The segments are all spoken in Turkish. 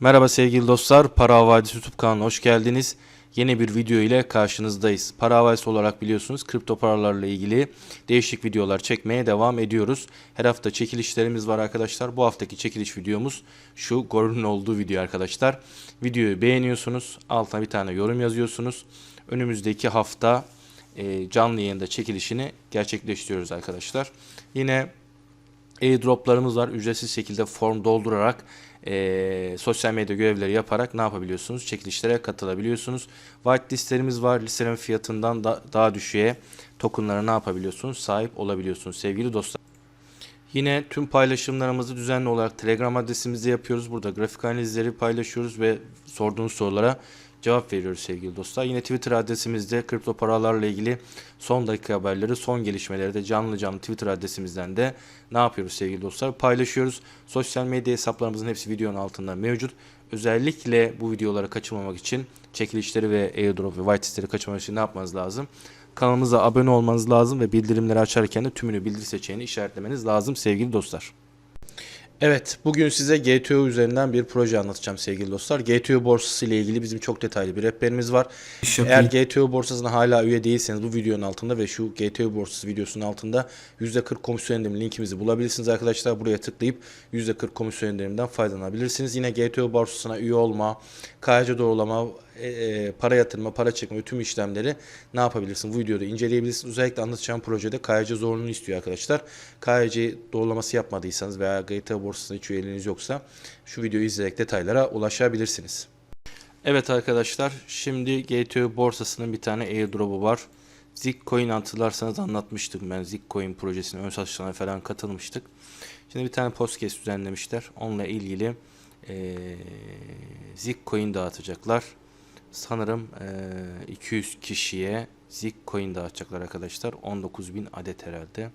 Merhaba sevgili dostlar, Para Havadisi YouTube kanalına hoş geldiniz. Yeni bir video ile karşınızdayız. Para Havadisi olarak biliyorsunuz kripto paralarla ilgili değişik videolar çekmeye devam ediyoruz. Her hafta çekilişlerimiz var arkadaşlar. Bu haftaki çekiliş videomuz şu Gorun'un olduğu video arkadaşlar. Videoyu beğeniyorsunuz, altına bir tane yorum yazıyorsunuz. Önümüzdeki hafta e, canlı yayında çekilişini gerçekleştiriyoruz arkadaşlar. Yine airdroplarımız var. Ücretsiz şekilde form doldurarak e, sosyal medya görevleri yaparak ne yapabiliyorsunuz? Çekilişlere katılabiliyorsunuz. White listlerimiz var. Listelerin fiyatından da, daha düşüğe tokenlara ne yapabiliyorsunuz? Sahip olabiliyorsunuz sevgili dostlar. Yine tüm paylaşımlarımızı düzenli olarak Telegram adresimizde yapıyoruz. Burada grafik analizleri paylaşıyoruz ve sorduğunuz sorulara cevap veriyoruz sevgili dostlar. Yine Twitter adresimizde kripto paralarla ilgili son dakika haberleri, son gelişmeleri de canlı canlı Twitter adresimizden de ne yapıyoruz sevgili dostlar? Paylaşıyoruz. Sosyal medya hesaplarımızın hepsi videonun altında mevcut. Özellikle bu videoları kaçırmamak için çekilişleri ve airdrop ve white listleri kaçırmamak için ne yapmanız lazım? Kanalımıza abone olmanız lazım ve bildirimleri açarken de tümünü bildir seçeneğini işaretlemeniz lazım sevgili dostlar. Evet, bugün size GTO üzerinden bir proje anlatacağım sevgili dostlar. GTO borsası ile ilgili bizim çok detaylı bir rehberimiz var. Eğer GTO borsasına hala üye değilseniz bu videonun altında ve şu GTO borsası videosunun altında %40 komisyon indirimi linkimizi bulabilirsiniz arkadaşlar. Buraya tıklayıp %40 komisyon indirimden faydalanabilirsiniz. Yine GTO borsasına üye olma, KYC doğrulama, e, e, para yatırma, para çekme tüm işlemleri ne yapabilirsin? Bu videoda inceleyebilirsiniz. Özellikle anlatacağım projede KYC zorunlu istiyor arkadaşlar. KYC doğrulaması yapmadıysanız veya GTO borsasında hiç üyeliğiniz yoksa şu videoyu izleyerek detaylara ulaşabilirsiniz. Evet arkadaşlar şimdi GTO borsasının bir tane airdrop'u var. Zikcoin hatırlarsanız anlatmıştım ben Zikcoin projesinin ön satışlarına falan katılmıştık. Şimdi bir tane podcast düzenlemişler. Onunla ilgili eee Zikcoin dağıtacaklar. Sanırım eee, 200 kişiye Zikcoin dağıtacaklar arkadaşlar. 19.000 adet herhalde.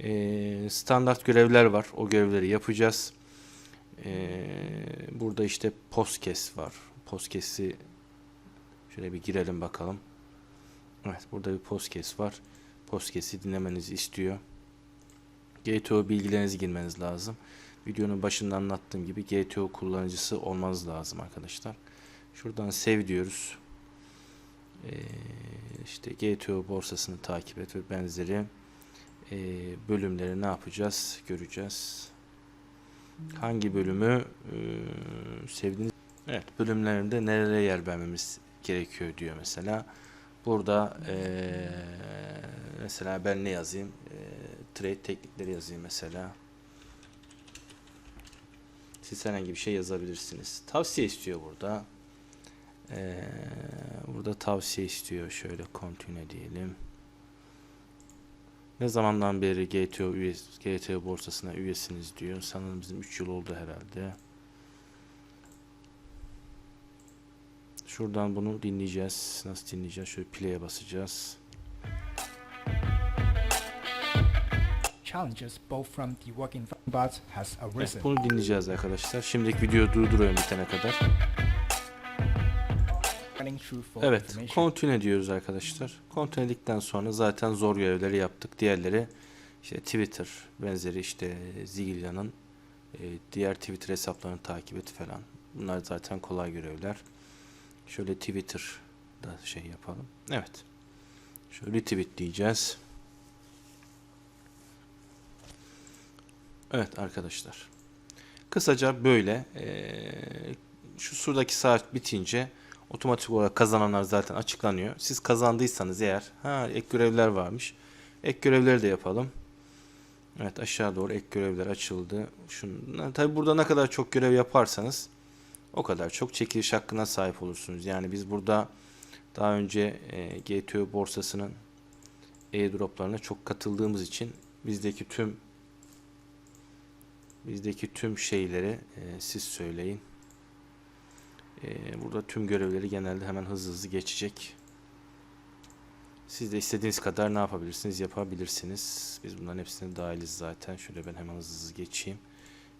Eee, standart görevler var. O görevleri yapacağız. Eee, burada işte podcast var. Podcast'i şöyle bir girelim bakalım. Evet burada bir podcast var. Podcast'i dinlemenizi istiyor. GTO bilgilerinizi girmeniz lazım. Videonun başında anlattığım gibi GTO kullanıcısı olmanız lazım arkadaşlar. Şuradan sev diyoruz. Ee, işte GTO borsasını takip et ve benzeri ee, bölümleri ne yapacağız göreceğiz. Hangi bölümü ee, sevdiğiniz Evet bölümlerinde nerelere yer vermemiz gerekiyor diyor mesela. Burada eee, mesela ben ne yazayım? Eee, trade teknikleri yazayım mesela. Siz herhangi bir şey yazabilirsiniz. Tavsiye istiyor burada. Eee, burada tavsiye istiyor. Şöyle continue diyelim. Ne zamandan beri GTO üyesi, GTO borsasına üyesiniz diyor. Sanırım bizim 3 yıl oldu herhalde. Şuradan bunu dinleyeceğiz. Nasıl dinleyeceğiz? Şöyle play'e basacağız. challenges both from the working but has Evet, arisen. bunu dinleyeceğiz arkadaşlar. Şimdilik videoyu durduruyorum bitene kadar. Evet, continue diyoruz arkadaşlar. Continue dedikten sonra zaten zor görevleri yaptık. Diğerleri işte Twitter benzeri işte Zigilia'nın e, diğer Twitter hesaplarını takip et falan. Bunlar zaten kolay görevler. Şöyle Twitter'da şey yapalım. Evet. Şöyle retweet diyeceğiz. Evet arkadaşlar. Kısaca böyle eee, şu surdaki saat bitince otomatik olarak kazananlar zaten açıklanıyor. Siz kazandıysanız eğer ha ek görevler varmış. Ek görevleri de yapalım. Evet aşağı doğru ek görevler açıldı. Şunu, tabi burada ne kadar çok görev yaparsanız o kadar çok çekiliş hakkına sahip olursunuz. Yani biz burada daha önce e, GTO borsasının airdroplarına çok katıldığımız için bizdeki tüm bizdeki tüm şeyleri e, siz söyleyin. E, burada tüm görevleri genelde hemen hızlı hızlı geçecek. Siz de istediğiniz kadar ne yapabilirsiniz yapabilirsiniz. Biz bunların hepsine dahiliz zaten. Şöyle ben hemen hızlı hızlı geçeyim.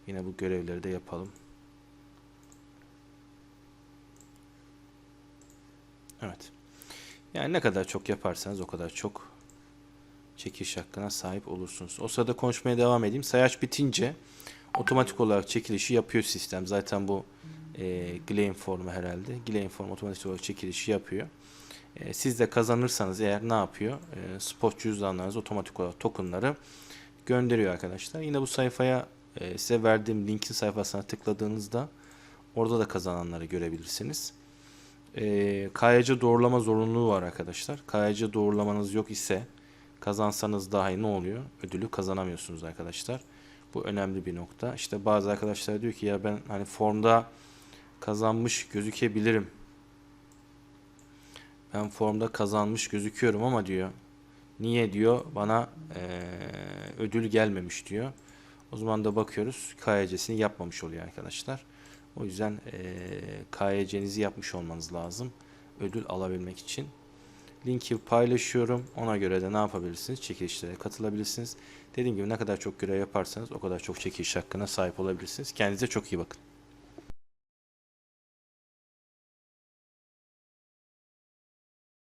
Yine bu görevleri de yapalım. Evet. Yani ne kadar çok yaparsanız o kadar çok çekiliş hakkına sahip olursunuz. O sırada konuşmaya devam edeyim. Sayaç bitince otomatik olarak çekilişi yapıyor sistem. Zaten bu E, Gleam formu herhalde. Gleam form otomatik olarak çekilişi yapıyor. E, siz de kazanırsanız eğer ne yapıyor? E, spot cüzdanlarınız otomatik olarak tokenları gönderiyor arkadaşlar. Yine bu sayfaya e, size verdiğim linkin sayfasına tıkladığınızda orada da kazananları görebilirsiniz. E, KYC doğrulama zorunluluğu var arkadaşlar. KYC doğrulamanız yok ise kazansanız dahi ne oluyor? Ödülü kazanamıyorsunuz arkadaşlar. Bu önemli bir nokta. İşte bazı arkadaşlar diyor ki ya ben hani formda kazanmış gözükebilirim. Ben formda kazanmış gözüküyorum ama diyor. Niye diyor bana eee, ödül gelmemiş diyor. O zaman da bakıyoruz KYC'sini yapmamış oluyor arkadaşlar. O yüzden eee KYC'nizi yapmış olmanız lazım. Ödül alabilmek için. Linki paylaşıyorum. Ona göre de ne yapabilirsiniz? Çekilişlere katılabilirsiniz. Dediğim gibi ne kadar çok görev yaparsanız o kadar çok çekiliş hakkına sahip olabilirsiniz. Kendinize çok iyi bakın.